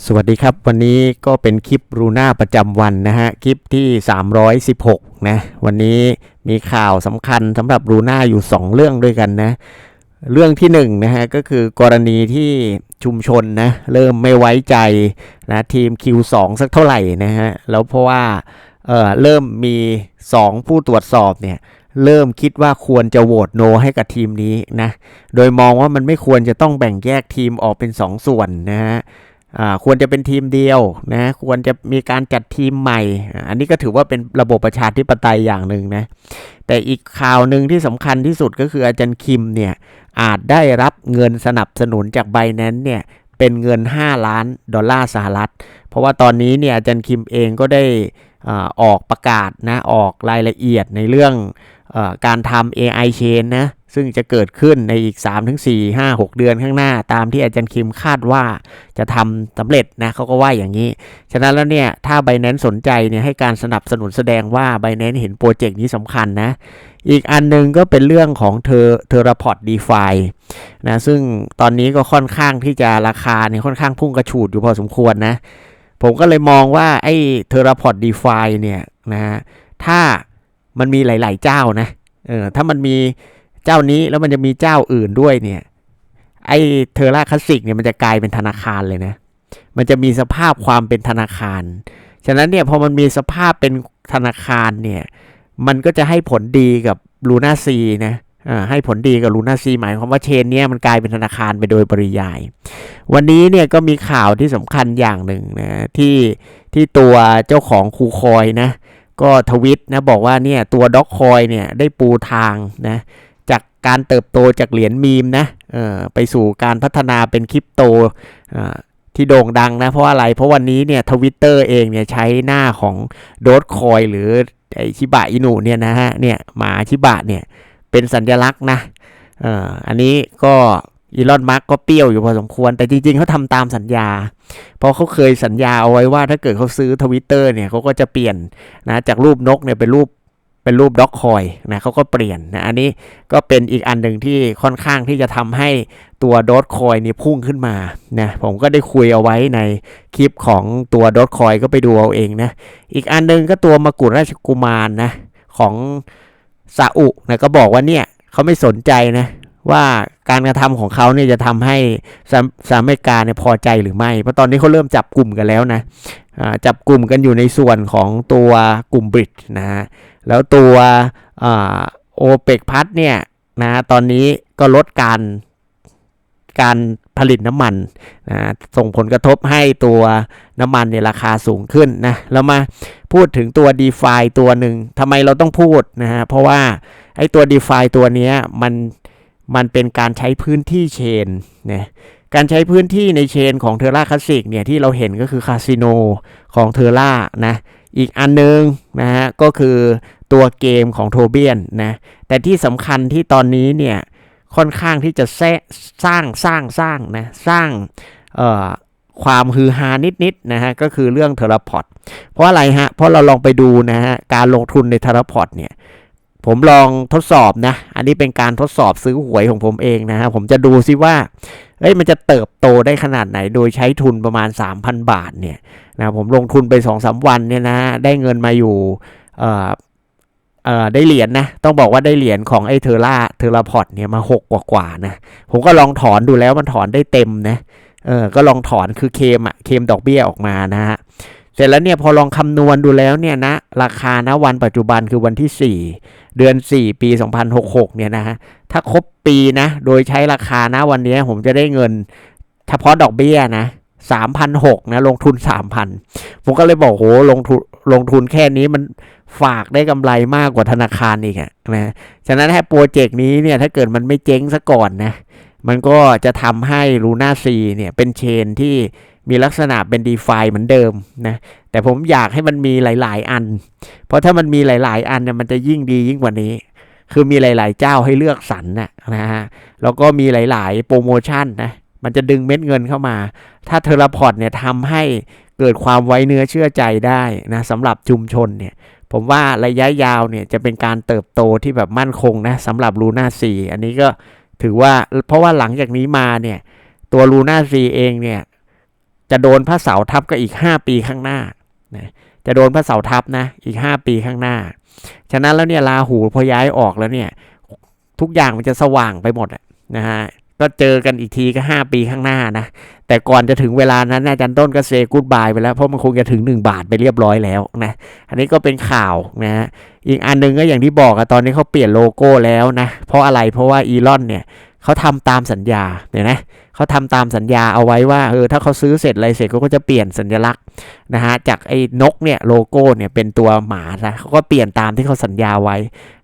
สวัสดีครับวันนี้ก็เป็นคลิปรูน่าประจำวันนะฮะคลิปที่ 316นะวันนี้มีข่าวสำคัญสำหรับรูน่าอยู่ 2 เรื่องด้วยกันนะเรื่องที่1นะฮะก็คือกรณีที่ชุมชนนะเริ่มไม่ไว้ใจนะทีม Q2 สักเท่าไหร่นะฮะแล้วเพราะว่าเออเริ่มมี 2 ผู้ตรวจสอบเนี่ยเริ่มคิดว่าควรจะโหวตโนให้กับทีมนี้นะโดยมองว่ามันไม่ควรจะต้องแบ่งแยกทีมออกเป็น 2ส่วนนะฮะ ควรจะเป็นทีมเดียวนะควรจะมีการจัดทีมใหม่ อันนี้ก็ถือว่าเป็นระบบประชาธิปไตยอย่างหนึ่งนะแต่อีกข่าวหนึ่งที่สำคัญที่สุดก็คืออาจารย์คิมเนี่ยอาจได้รับเงินสนับสนุนจากไบแนนเนี่ยเป็นเงิน 5 ล้านดอลลาร์สหรัฐ เพราะว่าตอนนี้เนี่ยอาจารย์คิมเองก็ได้อออกประกาศนะออกรายละเอียดในเรื่องอการทำ AI chain นะ ซึ่งจะเกิดขึ้นในอีก 3-4 5 6 เดือนข้างหน้า ตามที่อาจารย์คิมคาดว่าจะทำสำเร็จนะเขาก็ว่าอย่างนี้ ฉะนั้นแล้วเนี่ย ถ้า b บ n a n c สนใจเนี่ยให้การสนับสนุนแสดงว่า b บ n a n c เห็นโปรเจกต์นี้สำคัญนะ อีกอันหนึงก็เป็นเรื่องของเธอเทอร์พอร์ตดีฟานะซึ่งตอนนี้ก็ค่อนข้างที่จะราคาเนี่ยค่อนข้างพุ่งกระฉูดอยู่พอสมควรนะ ผมก็เลยมองว่าไอ้เทอร์พอร์ตดีฟาเนี่ยนะถ้ามันมีหลาย ๆ เจ้านะเออถ้ามันมี เจ้านี้แล้วมันจะมีเจ้าอื่นด้วยเนี่ย ไอ้เทอร่าคลาสสิกเนี่ยมันจะกลายเป็นธนาคารเลยนะ มันจะมีสภาพความเป็นธนาคาร ฉะนั้นเนี่ยพอมันมีสภาพเป็นธนาคารเนี่ย มันก็จะให้ผลดีกับลูน่าซีนะให้ผลดีกับลูน่าซีหมายความว่าเชนเนี่ยมันกลายเป็นธนาคารไปโดยปริยาย วันนี้เนี่ยก็มีข่าวที่สำคัญอย่างหนึ่งนะที่ที่ตัวเจ้าของคูคอยนะก็ทวิตนะบอกว่าเนี่ยตัวด็อกคอยเนี่ยได้ปูทางนะ จากการเติบโตจากเหรียญมีมนะไปสู่การพัฒนาเป็นคริปโตที่โด่งดังนะ เพราะอะไร เพราะวันนี้เนี่ยทวิตเตอร์เองเนี่ยใช้หน้าของโดดคอยหรือไอชิบะอินุเนี่ยนะฮะเนี่ยหมาชิบะเนี่ยเป็นสัญลักษณ์นะอันนี้ก็อีลอนมัสก็เปรี้ยวอยู่พอสมควร แต่จริงๆเขาทำตามสัญญา เพราะเขาเคยสัญญาเอาไว้ว่าถ้าเกิดเขาซื้อทวิตเตอร์เนี่ยเขาก็จะเปลี่ยนนะจากรูปนกเนี่ยเป็นรูป เป็นรูปด็อกคอยนะเขาก็เปลี่ยนนะอันนี้ก็เป็นอีกอันหนึ่งที่ค่อนข้างที่จะทำให้ตัวดอทคอยนี่พุ่งขึ้นมานะผมก็ได้คุยเอาไว้ในคลิปของตัวดอทคอยก็ไปดูเอาเองนะอีกอันหนึงก็ตัวมกุฎราชกุมารนะของซาอุนะก็บอกว่าเนี่ยเขาไม่สนใจนะว่าการกระทำของเขาเนี่ยจะทำให้สหรัฐอเมริกาเนี่ยพอใจหรือไม่ เพราะตอนนี้เขาเริ่มจับกลุ่มกันแล้วนะ จับกลุ่มกันอยู่ในส่วนของตัวกลุ่มบริดนะฮะแล้วตัวโอเปกพัทเนี่ยนะตอนนี้ก็ลดการการผลิตน้ำมันนะส่งผลกระทบให้ตัวน้ำมันเนี่ยราคาสูงขึ้นนะแล้วมาพูดถึงตัว d e f าตัวหนึ่งทำไมเราต้องพูดนะฮะเพราะว่าไอ้ตัว d e f าตัวนี้มันมันเป็นการใช้พื้นที่เชนนะ การใช้พื้นที่ในเชนของเทอร่าคลาสสิกเนี่ยที่เราเห็นก็คือคาสิโนของเทอร่านะอีกอันนึงนะฮะก็คือตัวเกมของโทเบียนนะแต่ที่สำคัญที่ตอนนี้เนี่ยค่อนข้างที่จะแซสร้างสร้างสร้างนะสร้างความฮือฮานิดๆนะฮะก็คือเรื่องเทเลพอร์ตเพราะอะไรฮะเพราะเราลองไปดูนะฮะการลงทุนในเทเลพอร์ตเนี่ย ผมลองทดสอบนะ อันนี้เป็นการทดสอบซื้อหวยของผมเองนะฮะผมจะดูซิว่า เอ้ยมันจะเติบโตได้ขนาดไหน โดยใช้ทุนประมาณ 3,000 บาทเนี่ยนะผมลงทุนไป2อสวันเนี่ยนะ ได้เงินมาอยู่ เอ่อ เอ่อ ได้เหรียญนะต้องบอกว่าได้เหรียญของไอ้เทอร่า เทอร์พอร์ตเนี่ยมา 6 กว่ากว่านะ ผมก็ลองถอนดูแล้วมันถอนได้เต็มนะ เออ ก็ลองถอนคือเคมอะเคมดอกเบี้ยออกมานะฮะ เสร็จแล้วเนี่ยพอลองคำนวณดูแล้วเนี่ยนะราคานะวันปัจจุบันคือวันที่ 4 เดือน 4 ปี 2066 เนี่ยนะฮะถ้าครบปีนะ โดยใช้ราคานะวันนี้ผมจะได้เงินเฉพาะดอกเบี้ยนะ3,006นะลงทุน3,000ผมก็เลยบอกโหลงทุนลงทุนแค่นี้มันฝากได้กำไรมากกว่าธนาคารอีกอะนะฉะนั้นถ้าโปรเจกต์นี้เนี่ยถ้าเกิดมันไม่เจ๊งซะก่อนนะ มันก็จะทำให้ลูน่าซีเนี่ยเป็นเชนที่ มีลักษณะเป็น d e f าเหมือนเดิมนะแต่ผมอยากให้มันมีหลาย ๆ อัน เพราะถ้ามันมีหลาย ๆ อันเนี่ยมันจะยิ่งดียิ่งกว่านี้ คือมีหลาย ๆ เจ้าให้เลือกสรรนะนะฮะแล้วก็มีหลาย ๆ โปรโมชั่นนะมันจะดึงเม็ดเงินเข้ามา ถ้าเทเลพอร์ตเนี่ยทำให้เกิดความไว้เนื้อเชื่อใจได้นะสำหรับชุมชนเนี่ยผมว่าระยะยาวเนี่ยจะเป็นการเติบโตที่แบบมั่นคงนะสำหรับลูน่าซีอันนี้ก็ถือว่าเพราะว่าหลังจากนี้มาเนี่ยตัวลูน่าซีเองเนี่ย จะโดนพระเสาทับก็อีก 5 ปีข้างหน้านะจะโดนพระเสาทับนะอีก 5 ปีข้างหน้า ฉะนั้นแล้วเนี่ยราหูพอย้ายออกแล้วเนี่ยทุกอย่างมันจะสว่างไปหมดนะฮะก็เจอกันอีกทีก็ 5 ปีข้างหน้านะแต่ก่อนจะถึงเวลานั้นอาจารย์ต้นก็เซกูดบายไปแล้วเพราะมันคงจะถึง 1 บาทไปเรียบร้อยแล้วนะอันนี้ก็เป็นข่าวนะฮะอีกอันหนึงก็อย่างที่บอกอะตอนนี้เขาเปลี่ยนโลโก้แล้วนะเพราะอะไรเพราะว่าอีลอนเนี่ย เขาทำตามสัญญาเนี่ยนะเขาทำตามสัญญาเอาไว้ว่าเออถ้าเขาซื้อเสร็จอะไรเสร็จเขาก็จะเปลี่ยนสัญลักษณ์นะฮะจากไอ้นกเนี่ยโลโก้เนี่ยเป็นตัวหมานะเขาก็เปลี่ยนตามที่เขาสัญญาไว้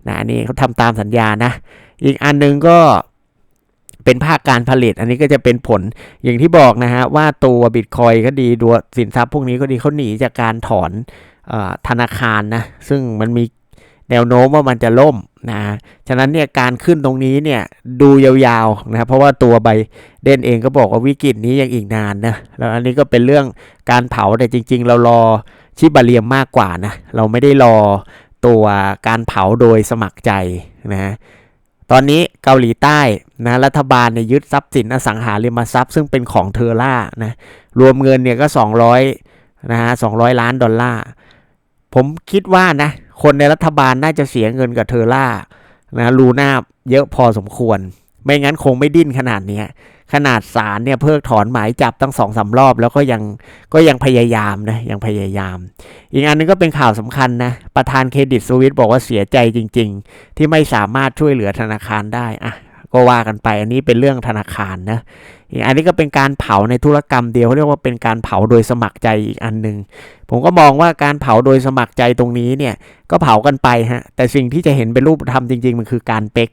นะอันนี้เขาทำตามสัญญานะอีกอันหนึงก็เป็นภาคการผลิต อันนี้ก็จะเป็นผลอย่างที่บอกนะฮะว่าตัวบิตคอยก็ดีตัวสินทรัพย์พวกนี้ก็ดีเขาหนีจากการถอนธนาคารนะซึ่งมันมี แนวโน้มว่ามันจะล่มนะ ฉะนั้นเนี่ยการขึ้นตรงนี้เนี่ยดูยาวๆนะครับเพราะว่าตัวไบเด่นเองก็บอกว่าวิกฤตนี้ยังอีกนานนะ แล้วอันนี้ก็เป็นเรื่องการเผาแต่จริง ๆ เรารอชิบาเรียมมากกว่านะ เราไม่ได้รอตัวการเผาโดยสมัครใจนะตอนนี้เกาหลีใต้นะรัฐบาลเนี่ยยึดทรัพย์สินอสังหาริมทรัพย์ซึ่งเป็นของเทอร่านะรวมเงินเนี่ยก็ 200นะฮะ200 ล้านดอลลาร์ผมคิดว่านะ คนในรัฐบาลน่าจะเสียเงินกับเทอร่านะลูน่าเยอะพอสมควร ไม่งั้นคงไม่ดิ้นขนาดนี้ขนาดศาลเนี่ยเพิกถอนหมายจับตั้งสองสารอบ แล้วก็ยังก็ยังพยายามนะยังพยายาม อีกอันนึงก็เป็นข่าวสำคัญนะประธานเครดิตสวิตบอกว่าเสียใจจริง ๆ ที่ไม่สามารถช่วยเหลือธนาคารได้อะ ก็ว่ากันไป อันนี้เป็นเรื่องธนาคารนะอีกอันนี้ก็เป็นการเผาในธุรกรรมเดียวเขาเรียกว่าเป็นการเผาโดยสมัครใจอีกอันหนึ่งผมก็มองว่าการเผาโดยสมัครใจตรงนี้เนี่ยก็เผากันไปฮะแต่สิ่งที่จะเห็นเป็นรูปธรรมจริง ๆ มันคือการเป๊ก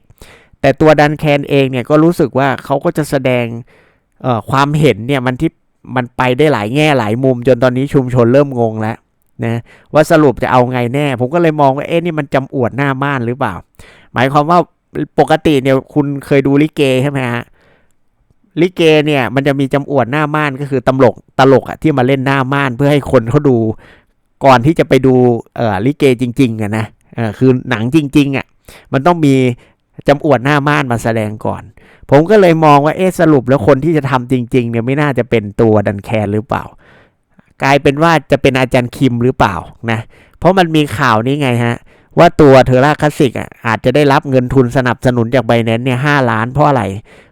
แต่ตัวดันแคนเองเนี่ยก็รู้สึกว่าเขาก็จะแสดงความเห็นเนี่ยมันที่มันไปได้หลายแง่หลายมุม จนตอนนี้ชุมชนเริ่มงงแล้วนะว่าสรุปจะเอาไงแน่ ผมก็เลยมองว่าเอ๊ะนี่มันจำอวดหน้าม่านหรือเปล่า หมายความว่า ปกติเนี่ยคุณเคยดูลิเกใช่ไหมฮะลิเกเนี่ยมันจะมีจำอวดหน้าม่านก็คือตลกตลกอะที่มาเล่นหน้าม่านเพื่อให้คนเขาดู ก่อนที่จะไปดูเอ่อลิเกจริงๆอะนะเออคือหนังจริง ๆอะมันต้องมีจำอวดหน้าม่านมาแสดงก่อน ผมก็เลยมองว่าเอ๊ะสรุปแล้วคนที่จะทำจริง ๆ เนี่ยไม่น่าจะเป็นตัวดันแคนหรือเปล่า กลายเป็นว่าจะเป็นอาจารย์คิมหรือเปล่านะเพราะมันมีข่าวนี้ไงฮะ ว่าตัวเทอร่าคลาสสิกอะอาจจะได้รับเงินทุนสนับสนุนจากไบแนนเนี่ยห้าล้านเพราะอะไร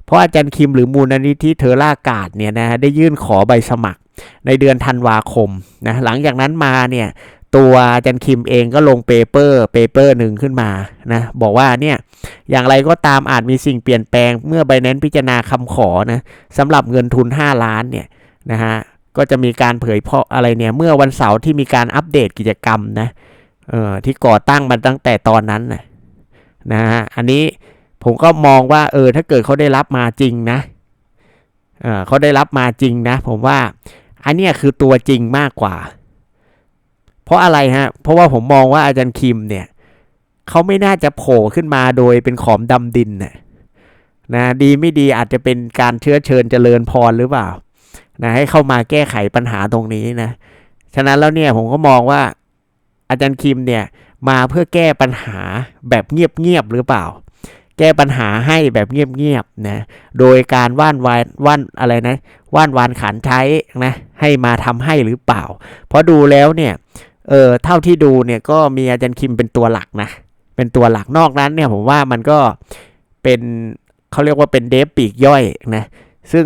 เพราะอาจารย์คิมหรือมูลนิธิเทอร่ากาดเนี่ยนะฮะได้ยื่นขอใบสมัครในเดือนธันวาคมนะหลังจากนั้นมาเนี่ยตัวอาจารย์คิมเองก็ลงเปเปอร์เปเปอร์หนึ่งขึ้นมานะบอกว่าเนี่ยอย่างไรก็ตามอาจมีสิ่งเปลี่ยนแปลงเมื่อไบแนนพิจารณาคำขอนะสำหรับเงินทุน 5 ล้านเนี่ยนะฮะก็จะมีการเผยเพาะอะไรเนี่ยเมื่อวันเสาร์ที่มีการอัปเดตกิจกรรมนะ เออที่ก่อตั้งมาตั้งแต่ตอนนั้นนะนะฮะอันนี้ผมก็มองว่าเออถ้าเกิดเขาได้รับมาจริงนะเออเขาได้รับมาจริงนะ ผมว่าอันเนี้ยคือตัวจริงมากกว่า เพราะอะไรฮะ เพราะว่าผมมองว่าอาจารย์คิมเนี่ยเขาไม่น่าจะโผล่ขึ้นมาโดยเป็นขอมดำดินนะนะดีไม่ดีอาจจะเป็นการเชื้อเชิญเจริญพรหรือเปล่านะให้เข้ามาแก้ไขปัญหาตรงนี้นะ ฉะนั้นแล้วเนี่ยผมก็มองว่า อาจารย์คิมเนี่ยมาเพื่อแก้ปัญหาแบบเงียบๆหรือเปล่า แก้ปัญหาให้แบบเงียบๆนะโดยการว่านวานว่านอะไรนะว่านวานขันใช้นะให้มาทำให้หรือเปล่า เพราะดูแล้วเนี่ยเออเท่าที่ดูเนี่ยก็มีอาจารย์คิมเป็นตัวหลักนะเป็นตัวหลักนอกนั้นเนี่ยผมว่ามันก็เป็นเขาเรียกว่าเป็นเดฟปีกย่อยนะซึ่ง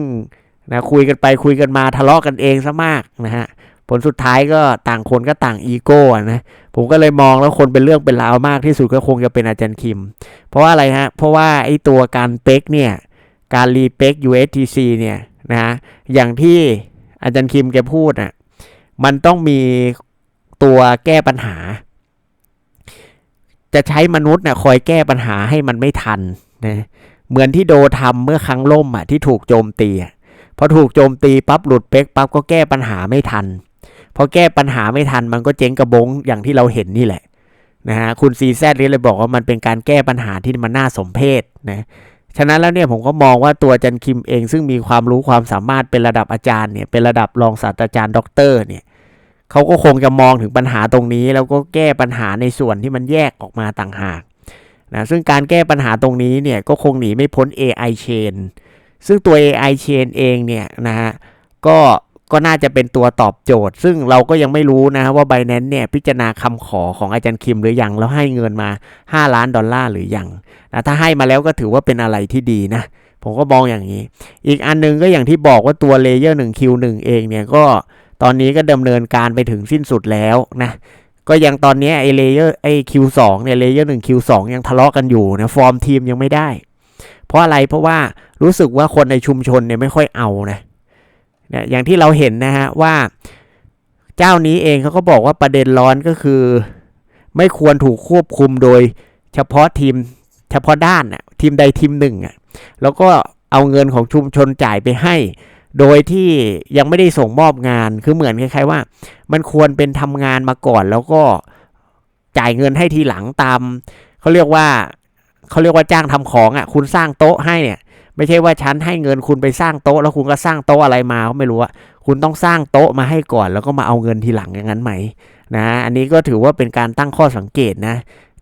นะคุยกันไปคุยกันมาทะเลาะกันเองซะมากนะฮะ ผลสุดท้ายก็ต่างคนก็ต่างอีโก้นะผมก็เลยมองแล้วคนเป็นเรื่องเป็นราวมากที่สุดก็คงจะเป็นอาจารย์คิม เพราะว่าอะไรฮะ เพราะว่าไอ้ตัวการเป๊กเนี่ย การรีเป๊ก USTC เนี่ยนะฮะอย่างที่อาจารย์คิมแกพูดอะมันต้องมีตัวแก้ปัญหา จะใช้มนุษย์น่ะคอยแก้ปัญหาให้มันไม่ทันนะเหมือนที่โดทำเมื่อครั้งล่มอะที่ถูกโจมตีอะพอถูกโจมตีปั๊บหลุดเป๊กปั๊บก็แก้ปัญหาไม่ทัน พอแก้ปัญหาไม่ทันมันก็เจ๊งกระบงอย่างที่เราเห็นนี่แหละนะฮะคุณซีแซดเลยบอกว่ามันเป็นการแก้ปัญหาที่มันน่าสมเพชนะฉะนั้นแล้วเนี่ยผมก็มองว่าตัวจันคิมเอง ซึ่งมีความรู้ความสามารถเป็นระดับอาจารย์เนี่ยเป็นระดับรองศาสตราจารย์ด็อกเตอร์เนี่ยเขาก็คงจะมองถึงปัญหาตรงนี้ แล้วก็แก้ปัญหาในส่วนที่มันแยกออกมาต่างหากนะซึ่งการแก้ปัญหาตรงนี้เนี่ยก็คงหนีไม่พ้น AI chain ซึ่งตัว AI chain เองเนี่ยนะฮะก็ ก็น่าจะเป็นตัวตอบโจทย์ ซึ่งเราก็ยังไม่รู้นะว่า b บ n a n c e เนี่ยพิจารณาคำขอของอาจารย์คิมหรือยัง แล้วให้เงินมา 5 ล้านดอลลาร์หรือยังนะถ้าให้มาแล้วก็ถือว่าเป็นอะไรที่ดีนะ ผมก็มองอย่างนี้ อีกอันหนึงก็อย่างที่บอกว่าตัวเลเยอร์1 Q1 เองเนี่ยก็ตอนนี้ก็ดำเนินการไปถึงสิ้นสุดแล้วนะก็ยังตอนนี้ไอเลเยอร์ไอ Q2 เนี่ยเลเยอร์1 Q2 ยังทะเลาะกันอยู่นะฟอร์มทีมยังไม่ได้ เพราะอะไรเพราะว่ารู้สึกว่าคนในชุมชนเนี่ยไม่ค่อยเอานะ เนี่ยอย่างที่เราเห็นนะฮะว่าเจ้านี้เองเขาก็บอกว่าประเด็นร้อนก็คือ ไม่ควรถูกควบคุมโดยเฉพาะทีมเฉพาะด้านน่ะทีมใดทีมหนึ่งอะแล้วก็เอาเงินของชุมชนจ่ายไปให้ โดยที่ยังไม่ได้ส่งมอบงานคือเหมือนคล้ายๆว่า มันควรเป็นทำงานมาก่อน แล้วก็จ่ายเงินให้ทีหลังตามเขาเรียกว่าเขาเรียกว่าจ้างทำของอะ คุณสร้างโต๊ะให้เนี่ย ไม่ใช่ว่าฉันให้เงินคุณไปสร้างโต๊ะ แล้วคุณก็สร้างโต๊ะอะไรมาก็ไม่รู้อะคุณต้องสร้างโต๊ะมาให้ก่อน แล้วก็มาเอาเงินทีหลังอย่างนั้นไหมนะอันนี้ก็ถือว่าเป็นการตั้งข้อสังเกตนะ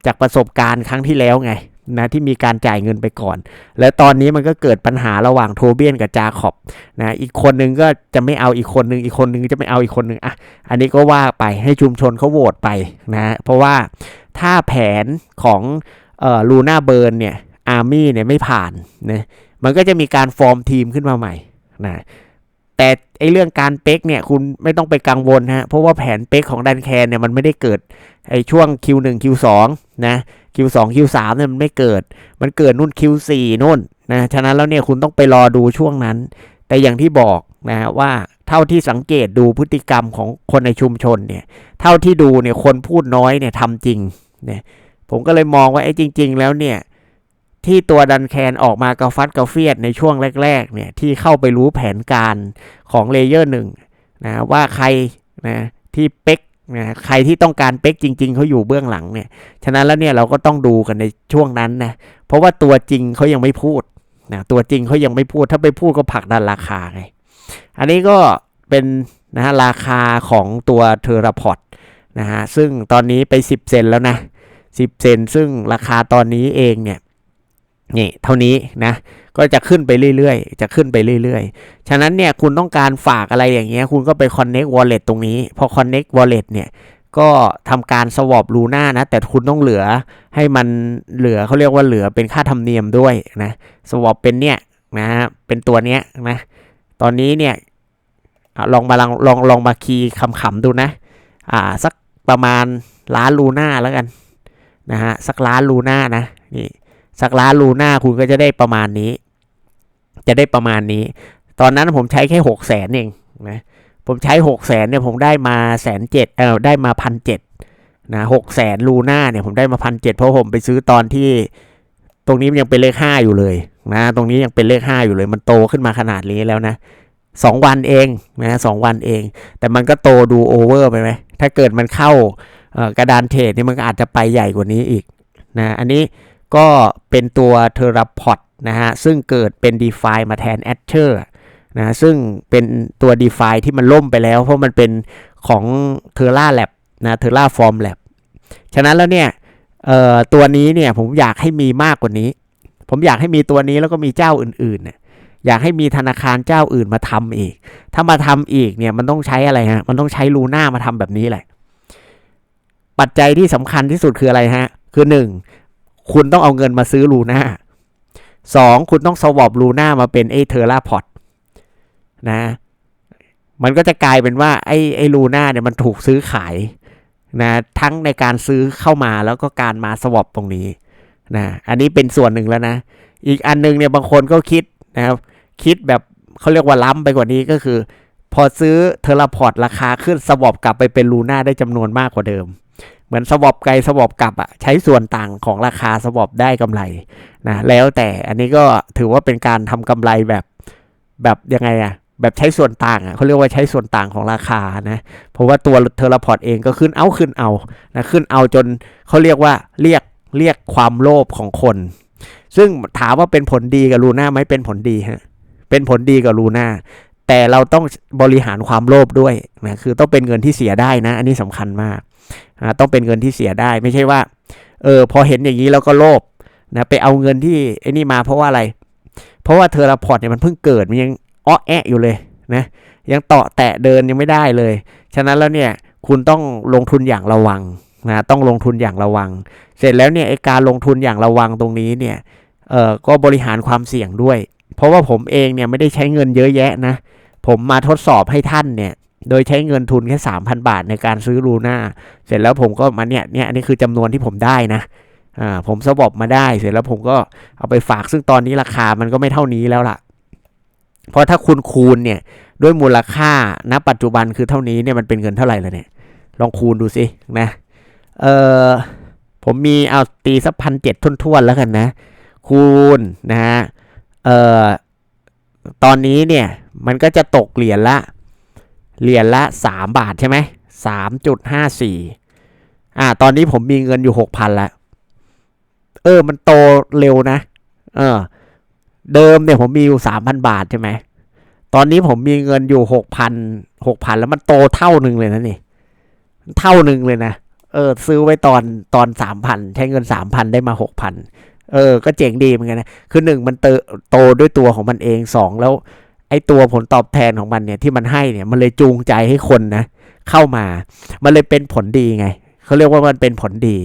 จากประสบการณ์ครั้งที่แล้วไงนะที่มีการจ่ายเงินไปก่อน และตอนนี้มันก็เกิดปัญหาระหว่างโทเบียนกับจาขอบนะอีกคนนึงก็จะไม่เอาอีกคนนึงอีกคนนึงจะไม่เอาอีกคนนึงอะอันนี้ก็ว่าไปให้ชุมชนเขาโหวตไปนะเพราะว่าถ้าแผนของเอ่อลูน่าเบิร์นเนี่ยอาร์มี่เนี่ยไม่ผ่านนะ มันก็จะมีการฟอร์มทีมขึ้นมาใหม่นะแต่ไอเรื่องการเป๊กเนี่ยคุณไม่ต้องไปกังวลฮะเพราะว่าแผนเป๊กของดันแคนเนี่ยมันไม่ได้เกิดไอช่วง Q1 Q2 นะ Q2 Q3 เนี่ยมันไม่เกิด มันเกิดนู่น Q4 นู่นนะฉะนั้นแล้วเนี่ยคุณต้องไปรอดูช่วงนั้น แต่อย่างที่บอกนะว่าเท่าที่สังเกตดูพฤติกรรมของคนในชุมชนเนี่ย เท่าที่ดูเนี่ยคนพูดน้อยเนี่ยทำจริงเนี่ยผมก็เลยมองว่าไอ้จริง ๆ แล้วเนี่ย ที่ตัวดันแคนออกมากระฟัดกระเฟียดในช่วงแรก ๆ เนี่ยที่เข้าไปรู้แผนการของเลเยอร์หนึ่งนะว่าใครนะที่เป๊กนะใครที่ต้องการเป๊กจริง ๆเขาอยู่เบื้องหลังเนี่ย ฉะนั้นแล้วเนี่ยเราก็ต้องดูกันในช่วงนั้นนะเพราะว่าตัวจริงเขายังไม่พูดนะตัวจริงเขายังไม่พูดถ้าไปพูดก็ผลักดันราคาไงอันนี้ก็เป็นนะฮะราคาของตัวเทอราพอร์ตนะฮะซึ่งตอนนี้ไป 10 เซนแล้วนะ 10 เซนซึ่งราคาตอนนี้เองเนี่ย นี่เท่านี้นะก็จะขึ้นไปเรื่อยๆ จะขึ้นไปเรื่อยๆ ฉะนั้นเนี่ยคุณต้องการฝากอะไรอย่างเงี้ยคุณก็ไป Connect Wallet ตรงนี้ พอ Connect Wallet เนี่ยก็ทำการสวอปลูน่านะ แต่คุณต้องเหลือให้มันเหลือเขาเรียกว่าเหลือเป็นค่าธรรมเนียมด้วยนะสวอปเป็นเนี่ยนะเป็นตัวเนี้ยนะตอนนี้เนี่ยลองมาลองลองลองมาคีย์คำๆดูนะอ่าสักประมาณล้านลูน่าแล้วกันนะฮะสักล้านลูน่านะนี่ สักล้านลูน่าคุณก็จะได้ประมาณนี้ จะได้ประมาณนี้ ตอนนั้นผมใช้แค่หกแสนเองนะผมใช้หกแสนเนี่ยผมได้มาแสนเจ็ดเออได้มาพันเจ็ดนะหกแสนลูน่าเนี่ยผมได้มาพันเจ็ดเพราะผมไปซื้อตอนที่ตรงนี้มันยังเป็นเลขห้าอยู่เลยนะตรงนี้ยังเป็นเลขห้าอยู่เลย มันโตขึ้นมาขนาดนี้แล้วนะสองวันเองนะสองวันเอง แต่มันก็โตดูโอเวอร์ไปไหมถ้าเกิดมันเข้ากระดานเทรดนี่มันก็อาจจะไปใหญ่กว่านี้อีกนะอันนี้ ก็เป็นตัวเทอร์พอตนะฮะ ซึ่งเกิดเป็น d e f i มาแทน a d เ e r นะซึ่งเป็นตัว d e f i ที่มันล่มไปแล้ว เพราะมันเป็นของ t e r r a Lab นะ t e r r a Form Lab ฉะนั้นแล้วเนี่ยตัวนี้เนี่ยผมอยากให้มีมากกว่านี้ ผมอยากให้มีตัวนี้แล้วก็มีเจ้าอื่นๆเนี่ยอยากให้มีธนาคารเจ้าอื่นมาทำอีก ถ้ามาทำอีกเนี่ยมันต้องใช้อะไรฮะ มันต้องใช้ลูน่ามาทำแบบนี้แหละ ปัจจัยที่สำคัญที่สุดคืออะไรฮะ คือหนึ่ง คุณต้องเอาเงินมาซื้อลูน่าสองคุณต้องสวอปลูน่ามาเป็นไอเทอร์ลาพอตนะ มันก็จะกลายเป็นว่าไอ้ไอ้ลูน่าเนี่ยมันถูกซื้อขายนะทั้งในการซื้อเข้ามาแล้วก็การมาสวอปตรงนี้นะอันนี้เป็นส่วนหนึ่งแล้วนะ อีกอันหนึงเนี่ยบางคนก็คิดนะครับคิดแบบเขาเรียกว่าล้ำไปกว่านี้ก็คือ พอซื้อเทอร์พอร์ตราคาขึ้นสวอปกลับไปเป็นลูน่าได้จำนวนมากกว่าเดิม เหมือนสวอปไกลสวอปกลับอะใช้ส่วนต่างของราคาสวอปได้กำไรนะแล้วแต่อันนี้ก็ถือว่าเป็นการทำกำไรแบบแบบยังไงอะแบบใช้ส่วนต่างอะเขาเรียกว่าใช้ส่วนต่างของราคานะเพราะว่าตัวเทอร์พอร์ตเองก็ขึ้นเอาขึ้นเอานะขึ้นเอาจนเขาเรียกว่าเรียกเรียกความโลภของคน ซึ่งถามว่าเป็นผลดีกับลูน่าไหมเป็นผลดีฮะเป็นผลดีกับลูน่า แต่เราต้องบริหารความโลภด้วยนะคือต้องเป็นเงินที่เสียได้นะ อันนี้สำคัญมากนะต้องเป็นเงินที่เสียได้ไม่ใช่ว่าเออพอเห็นอย่างนี้แล้วก็โลภนะไปเอาเงินที่ไอ้นี่มาเพราะว่าอะไร เพราะว่าเทอร์พอร์ตเนี่ยมันเพิ่งเกิดมันยังอ้อแอะอยู่เลยนะยังเตาะแตะเดินยังไม่ได้เลย ฉะนั้นแล้วเนี่ยคุณต้องลงทุนอย่างระวังนะต้องลงทุนอย่างระวัง เสร็จแล้วเนี่ยไอการลงทุนอย่างระวังตรงนี้เนี่ยเออก็บริหารความเสี่ยงด้วย เพราะว่าผมเองเนี่ยไม่ได้ใช้เงินเยอะแยะนะ ผมมาทดสอบให้ท่านเนี่ย โดยใช้เงินทุนแค่3,000บาทในการซื้อลูน่าเสร็จแล้วผมก็มาเนี่ยเนี่ยอันนี้คือจำนวนที่ผมได้นะอ่าผมสวอบมาได้เสร็จแล้วผมก็เอาไปฝากซึ่งตอนนี้ราคามันก็ไม่เท่านี้แล้วล่ะ เพราะถ้าคุณคูณเนี่ยด้วยมูลค่าณปัจจุบันคือเท่านี้เนี่ยมันเป็นเงินเท่าไหร่แล้วเนี่ย ลองคูณดูสินะเออผมมีเอาตีสักพันเจ็ดทุ่นๆแล้วกันนะ คูณนะฮะ เอ่อตอนนี้เนี่ยมันก็จะตกเหรียญละเหรียญละสามบาทใช่ไหมสามจุดห้าสี่อ่า ตอนนี้ผมมีเงินอยู่หกพันละเออ มันโตเร็วนะ เออ เดิมเนี่ยผมมีอยู่สามพันบาทใช่ไหม ตอนนี้ผมมีเงินอยู่หกพันหกพันแล้วมันโตเท่าหนึ่งเลยนะนี่ เท่าหนึ่งเลยนะ เออ ซื้อไว้ตอนตอนสามพันใช้เงินสามพันได้มาหกพัน เออ ก็เจ๋งดีเหมือนกันนะ คือหนึ่งมันเตโตด้วยตัวของมันเองสองแล้ว ไอ้ตัวผลตอบแทนของมันเนี่ยที่มันให้เนี่ยมันเลยจูงใจให้คนนะเข้ามา มันเลยเป็นผลดีไง เขาเรียกว่ามันเป็นผลดี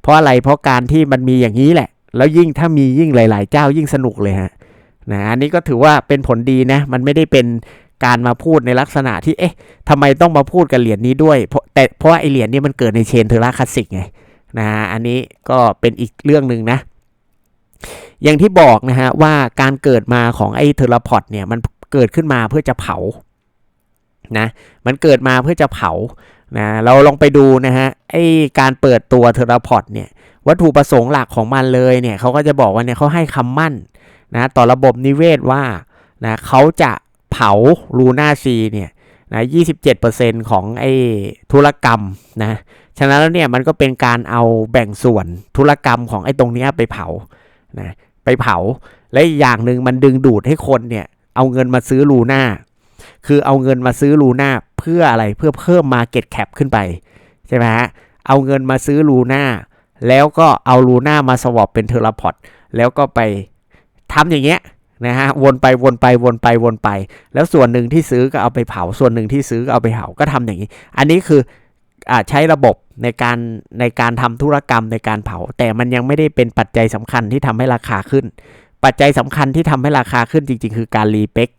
เพราะอะไร เพราะการที่มันมีอย่างนี้แหละ แล้วยิ่งถ้ามียิ่งหลาย ๆ เจ้ายิ่งสนุกเลยฮะ นะ อันนี้ก็ถือว่าเป็นผลดีนะ มันไม่ได้เป็นการมาพูดในลักษณะที่ เอ๊ะทำไมต้องมาพูดกับเหรียญนี้ด้วย เพราะแต่เพราะไอเหรียญนี้มันเกิดในเชนเทอร่าคลาสสิกไง นะ อันนี้ก็เป็นอีกเรื่องหนึ่งนะ อย่างที่บอกนะฮะว่าการเกิดมาของไอ้เทอร์พอตเนี่ยมันเกิดขึ้นมาเพื่อจะเผานะมันเกิดมาเพื่อจะเผานะเราลองไปดูนะฮะไอ้การเปิดตัวเทอร์พอตเนี่ยวัตถุประสงค์หลักของมันเลยเนี่ยเขาก็จะบอกว่าเนี่ยเขาให้คำมั่นนะต่อระบบนิเวศว่านะเขาจะเผาลูน่าซีเนี่ยนะ27%ของไอ้ธุรกรรมนะฉะนั้นแล้วเนี่ยมันก็เป็นการเอาแบ่งส่วนธุรกรรมของไอ้ตรงนี้ไปเผา นะไปเผาและอีกอย่างหนึ่งมันดึงดูดให้คนเนี่ย เอาเงินมาซื้อลูน่าคือเอาเงินมาซื้อลูน่าเพื่ออะไรเพื่อเพิ่มมาเก็ตแคปขึ้นไปใช่ไหมฮะเอาเงินมาซื้อลูน่าแล้วก็เอาลูน่ามาสวอปเป็นเทอร์พอตแล้วก็ไปทำอย่างเงี้ยนะฮะวนไปวนไปวนไปวนไป แล้วส่วนหนึ่งที่ซื้อก็เอาไปเผาส่วนหนึ่งที่ซื้อก็เอาไปเผาก็ทำอย่างนี้ อันนี้คือ ใช้ระบบในการในการทำธุรกรรมในการเผา แต่มันยังไม่ได้เป็นปัจจัยสำคัญที่ทำให้ราคาขึ้น ปัจจัยสำคัญที่ทำให้ราคาขึ้นจริง ๆ คือการรีเป็ก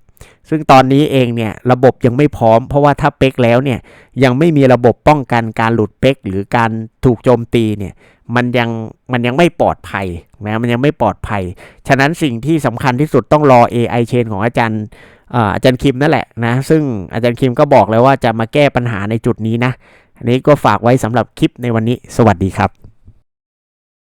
ซึ่งตอนนี้เองเนี่ยระบบยังไม่พร้อม เพราะว่าถ้าเป็กแล้วเนี่ยยังไม่มีระบบป้องกันการหลุดเป็กหรือการถูกโจมตีเนี่ยมันยังมันยังไม่ปลอดภัยนะมันยังไม่ปลอดภัย ฉะนั้นสิ่งที่สำคัญที่สุดต้องรอ AI chain ของอาจารย์อาอาจารย์คิมนั่นแหละนะซึ่งอาจารย์คิมก็บอกแล้วว่าจะมาแก้ปัญหาในจุดนี้นะ อันนี้ก็ฝากไว้สำหรับคลิปในวันนี้ สวัสดีครับ